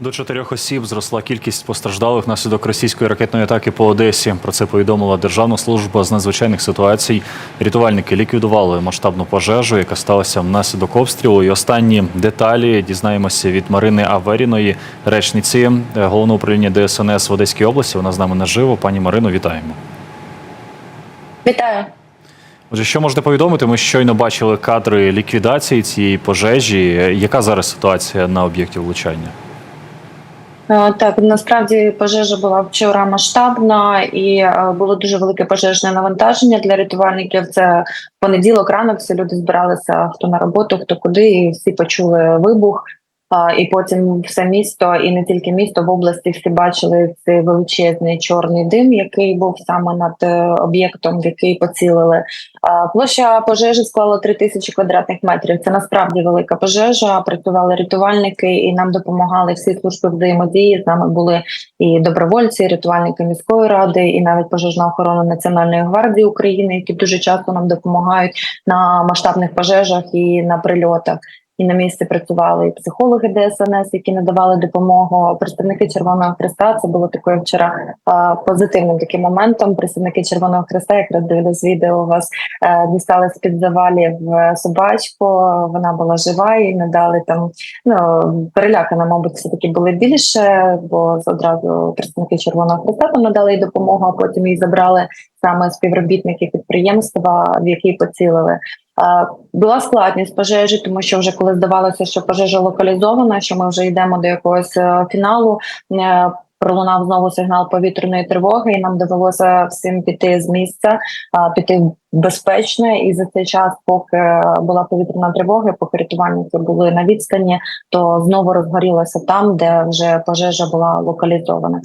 До чотирьох осіб зросла кількість постраждалих внаслідок російської ракетної атаки по Одесі. Про це повідомила Державна служба з надзвичайних ситуацій. Рятувальники ліквідували масштабну пожежу, яка сталася внаслідок обстрілу. І останні деталі дізнаємося від Марини Аверіної, речниці е, головного управління ДСНС в Одеській області. Вона з нами наживо. Пані Марино, вітаємо. Вітаю. Отже, що можете повідомити? Ми щойно бачили кадри ліквідації цієї пожежі. Яка зараз ситуація на об'єкті влучання? Е, Так, насправді пожежа була вчора масштабна і е, було дуже велике пожежне навантаження для рятувальників. Це понеділок, ранок, всі люди збиралися хто на роботу, хто куди, і всі почули вибух. І потім все місто, і не тільки місто в області всі бачили цей величезний чорний дим, який був саме над е, об'єктом, в який поцілили. Площа пожежі склала 3 тисячі квадратних метрів. Це насправді велика пожежа. Працювали рятувальники, і нам допомагали всі служби взаємодії. З нами були і добровольці, і рятувальники міської ради, і навіть пожежна охорона Національної гвардії України, які дуже часто нам допомагають на масштабних пожежах і на прильотах. І на місці працювали і психологи ДСНС, які надавали допомогу. Представники Червоного Христа. Це було такою вчора позитивним таким моментом. Представники Червоного Христа, якраз дивлюсь відео у вас е, дістали з під завалів е, собачку. Вона була жива і надали там. Ну перелякана, мабуть, все таки були більше, бо одразу представники Червоного Христа там надали їй допомогу, а потім її забрали саме співробітники підприємства, в який поцілили. Була складність пожежі, тому що вже коли здавалося, що пожежа локалізована, що ми вже йдемо до якогось е, фіналу. е, Пролунав знову сигнал повітряної тривоги, і нам довелося всім піти з місця, піти безпечно. І за цей час, поки була повітряна тривога, поки рятувальники були на відстані, то знову розгорілося там, де вже пожежа була локалізована.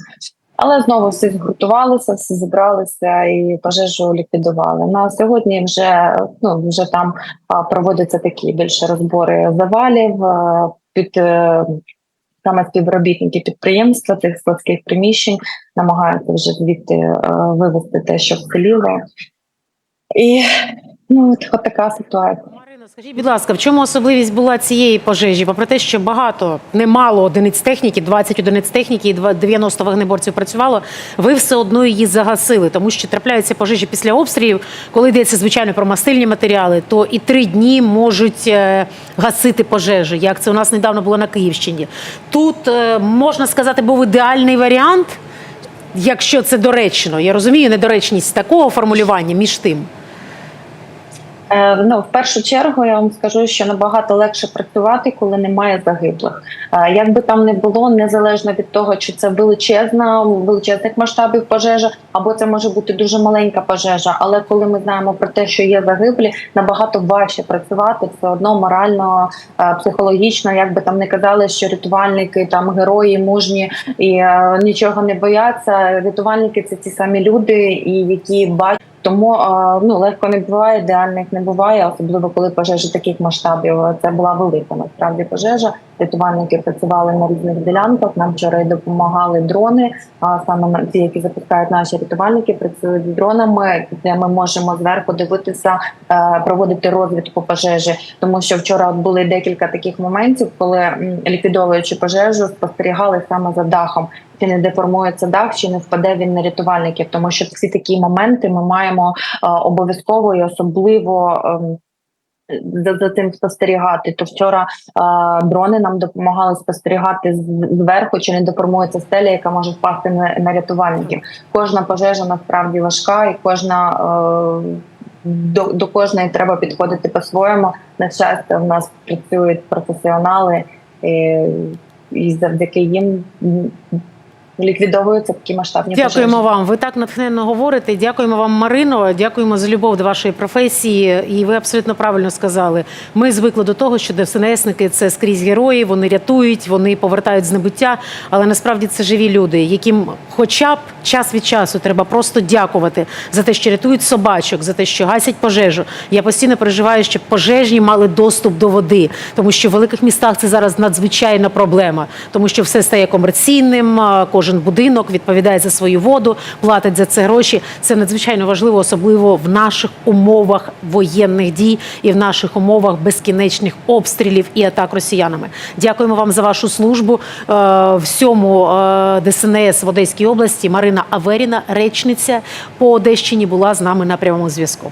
Але знову всі згуртувалися, всі зібралися і пожежу ліквідували. На сьогодні вже ну вже там проводяться такі більше розбори завалів під е, саме співробітники підприємства цих складських приміщень намагаються вже звідти е, вивести те, що вціліло. І ну от, така ситуація. Марино, скажіть, будь ласка, в чому особливість була цієї пожежі? Попри те, що багато, немало одиниць техніки, 20 одиниць техніки і 90 вогнеборців працювало, ви все одно її загасили, тому що трапляються пожежі після обстрілів, коли йдеться звичайно про мастильні матеріали, то і три дні можуть е, гасити пожежі, як це у нас недавно було на Київщині. Тут е, можна сказати, був ідеальний варіант, якщо це доречно. Я розумію недоречність такого формулювання між тим. Е, Ну, в першу чергу я вам скажу, що набагато легше працювати, коли немає загиблих. Е, Як би там не було, незалежно від того, чи це величезна величезних масштабів пожежа, або це може бути дуже маленька пожежа. Але коли ми знаємо про те, що є загиблі, набагато важче працювати все одно морально, е, психологічно, як би там не казали, що рятувальники там герої, мужні і нічого не бояться. Рятувальники це ті самі люди, і які бачать. Тому ну легко не буває, ідеальних не буває, особливо коли пожежа таких масштабів. Це була велика насправді пожежа. Рятувальники працювали на різних ділянках. Нам вчора й допомагали дрони. А саме ті, які запускають наші рятувальники, працюють з дронами, де ми можемо зверху дивитися, е, проводити розвідку пожежі. Тому що вчора були декілька таких моментів, коли ліквідовуючи пожежу, спостерігали саме за дахом чи не деформується дах, чи не впаде він на рятувальників, тому що всі такі моменти ми маємо е, обов'язково і особливо. ем, За, за цим спостерігати, то вчора е, дрони нам допомагали спостерігати зверху, чи не деформується стеля, яка може впасти на, на рятувальників. Кожна пожежа насправді важка, і кожна е, до, до кожної треба підходити по-своєму. На щастя, в нас працюють професіонали, і, і завдяки їм ліквідовуються такі масштабні Дякуємо пожежі. вам. Ви так натхненно говорите. Дякуємо вам, Марино. Дякуємо за любов до вашої професії. І ви абсолютно правильно сказали. Ми звикли до того, що ДСНСники – це скрізь герої. Вони рятують, вони повертають з небуття. Але насправді це живі люди, яким, хоча б час від часу, треба просто дякувати за те, що рятують собачок, за те, що гасять пожежу. Я постійно переживаю, щоб пожежні мали доступ до води, тому що в великих містах це зараз надзвичайна проблема, тому що все стає комерційним. Кожен кожен будинок, відповідає за свою воду, платить за це гроші. Це надзвичайно важливо, особливо в наших умовах воєнних дій і в наших умовах безкінечних обстрілів і атак росіянами. Дякуємо вам за вашу службу Е, всьому е, ДСНС в Одеській області. Марина Аверіна, речниця по Одещині, була з нами на прямому зв'язку.